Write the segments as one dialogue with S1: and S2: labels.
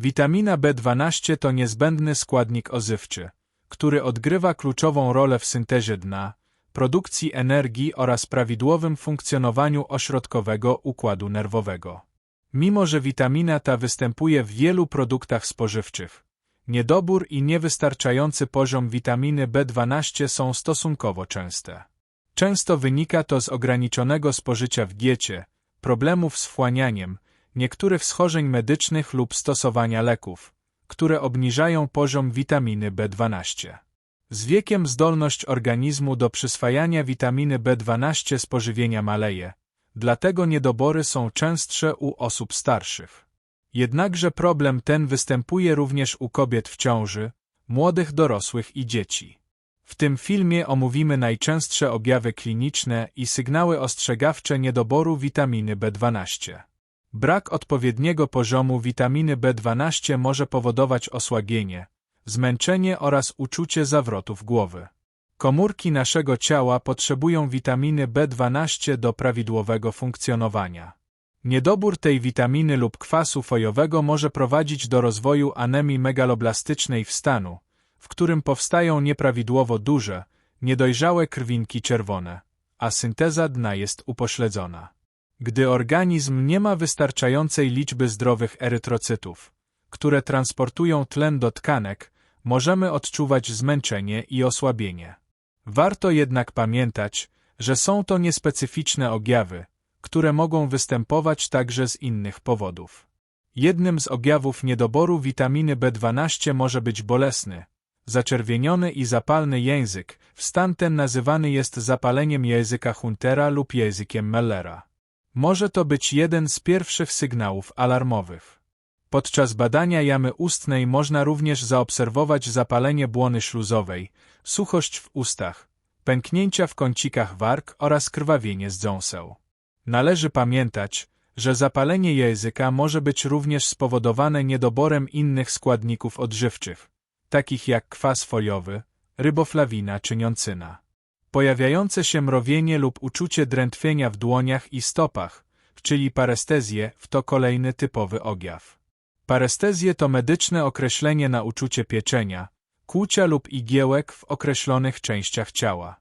S1: Witamina B12 to niezbędny składnik ozywczy, który odgrywa kluczową rolę w syntezie dna, produkcji energii oraz prawidłowym funkcjonowaniu ośrodkowego układu nerwowego. Mimo, że witamina ta występuje w wielu produktach spożywczych, niedobór i niewystarczający poziom witaminy B12 są stosunkowo częste. Często wynika to z ograniczonego spożycia w diecie, problemów z wchłanianiem, niektórych schorzeń medycznych lub stosowania leków, które obniżają poziom witaminy B12. Z wiekiem zdolność organizmu do przyswajania witaminy B12 z pożywienia maleje, dlatego niedobory są częstsze u osób starszych. Jednakże problem ten występuje również u kobiet w ciąży, młodych dorosłych i dzieci. W tym filmie omówimy najczęstsze objawy kliniczne i sygnały ostrzegawcze niedoboru witaminy B12. Brak odpowiedniego poziomu witaminy B12 może powodować osłabienie, zmęczenie oraz uczucie zawrotów głowy. Komórki naszego ciała potrzebują witaminy B12 do prawidłowego funkcjonowania. Niedobór tej witaminy lub kwasu fojowego może prowadzić do rozwoju anemii megaloblastycznej w stanu, w którym powstają nieprawidłowo duże, niedojrzałe krwinki czerwone, a synteza dna jest upośledzona. Gdy organizm nie ma wystarczającej liczby zdrowych erytrocytów, które transportują tlen do tkanek, możemy odczuwać zmęczenie i osłabienie. Warto jednak pamiętać, że są to niespecyficzne objawy, które mogą występować także z innych powodów. Jednym z objawów niedoboru witaminy B12 może być bolesny, zaczerwieniony i zapalny język. Stan ten nazywany jest zapaleniem języka Huntera lub językiem Mellera. Może to być jeden z pierwszych sygnałów alarmowych. Podczas badania jamy ustnej można również zaobserwować zapalenie błony śluzowej, suchość w ustach, pęknięcia w kącikach warg oraz krwawienie z dząseł. Należy pamiętać, że zapalenie języka może być również spowodowane niedoborem innych składników odżywczych, takich jak kwas foliowy, ryboflawina czy niącyna. Pojawiające się mrowienie lub uczucie drętwienia w dłoniach i stopach, czyli parestezję, to kolejny typowy objaw. Parestezje to medyczne określenie na uczucie pieczenia, kłucia lub igiełek w określonych częściach ciała.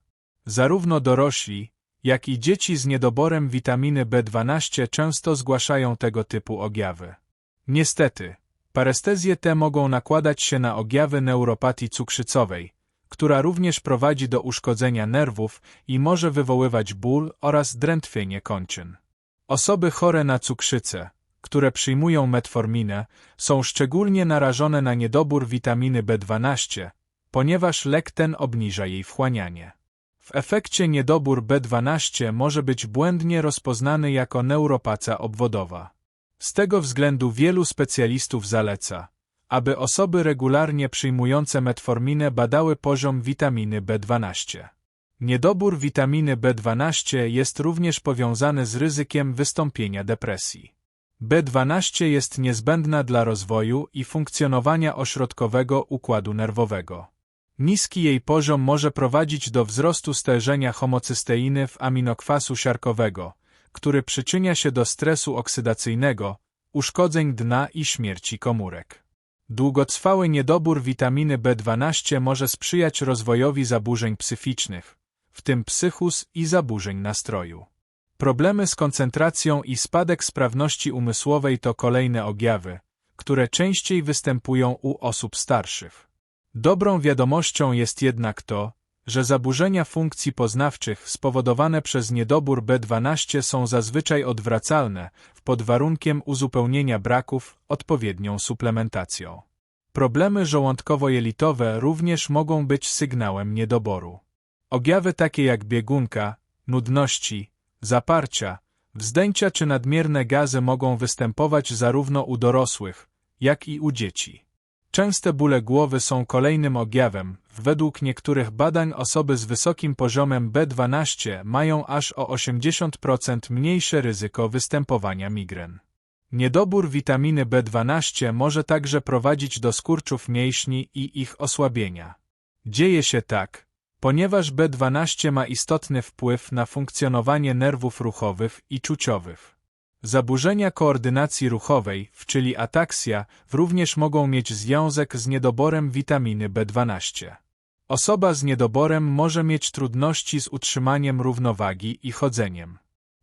S1: Zarówno dorośli, jak i dzieci z niedoborem witaminy B12 często zgłaszają tego typu objawy. Niestety, parestezje te mogą nakładać się na objawy neuropatii cukrzycowej, która również prowadzi do uszkodzenia nerwów i może wywoływać ból oraz drętwienie kończyn. Osoby chore na cukrzycę, które przyjmują metforminę, są szczególnie narażone na niedobór witaminy B12, ponieważ lek ten obniża jej wchłanianie. W efekcie niedobór B12 może być błędnie rozpoznany jako neuropatia obwodowa. Z tego względu wielu specjalistów zaleca, aby osoby regularnie przyjmujące metforminę badały poziom witaminy B12. Niedobór witaminy B12 jest również powiązany z ryzykiem wystąpienia depresji. B12 jest niezbędna dla rozwoju i funkcjonowania ośrodkowego układu nerwowego. Niski jej poziom może prowadzić do wzrostu stężenia homocysteiny w aminokwasu siarkowego, który przyczynia się do stresu oksydacyjnego, uszkodzeń dna i śmierci komórek. Długotrwały niedobór witaminy B12 może sprzyjać rozwojowi zaburzeń psychicznych, w tym psychus i zaburzeń nastroju. Problemy z koncentracją i spadek sprawności umysłowej to kolejne objawy, które częściej występują u osób starszych. Dobrą wiadomością jest jednak to, że zaburzenia funkcji poznawczych spowodowane przez niedobór B12 są zazwyczaj odwracalne pod warunkiem uzupełnienia braków odpowiednią suplementacją. Problemy żołądkowo-jelitowe również mogą być sygnałem niedoboru. Objawy takie jak biegunka, nudności, zaparcia, wzdęcia czy nadmierne gazy mogą występować zarówno u dorosłych, jak i u dzieci. Częste bóle głowy są kolejnym objawem. Według niektórych badań osoby z wysokim poziomem B12 mają aż o 80% mniejsze ryzyko występowania migren. Niedobór witaminy B12 może także prowadzić do skurczów mięśni i ich osłabienia. Dzieje się tak, ponieważ B12 ma istotny wpływ na funkcjonowanie nerwów ruchowych i czuciowych. Zaburzenia koordynacji ruchowej, czyli ataksja, również mogą mieć związek z niedoborem witaminy B12. Osoba z niedoborem może mieć trudności z utrzymaniem równowagi i chodzeniem.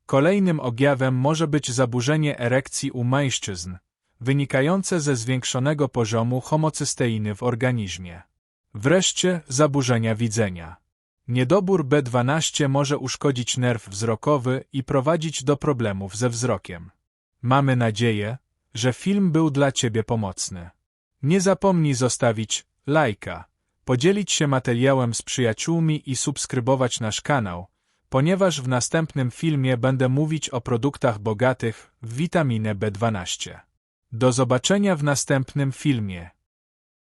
S1: Kolejnym objawem może być zaburzenie erekcji u mężczyzn, wynikające ze zwiększonego poziomu homocysteiny w organizmie. Wreszcie zaburzenia widzenia. Niedobór B12 może uszkodzić nerw wzrokowy i prowadzić do problemów ze wzrokiem. Mamy nadzieję, że film był dla Ciebie pomocny. Nie zapomnij zostawić lajka, podzielić się materiałem z przyjaciółmi i subskrybować nasz kanał, ponieważ w następnym filmie będę mówić o produktach bogatych w witaminę B12. Do zobaczenia w następnym filmie.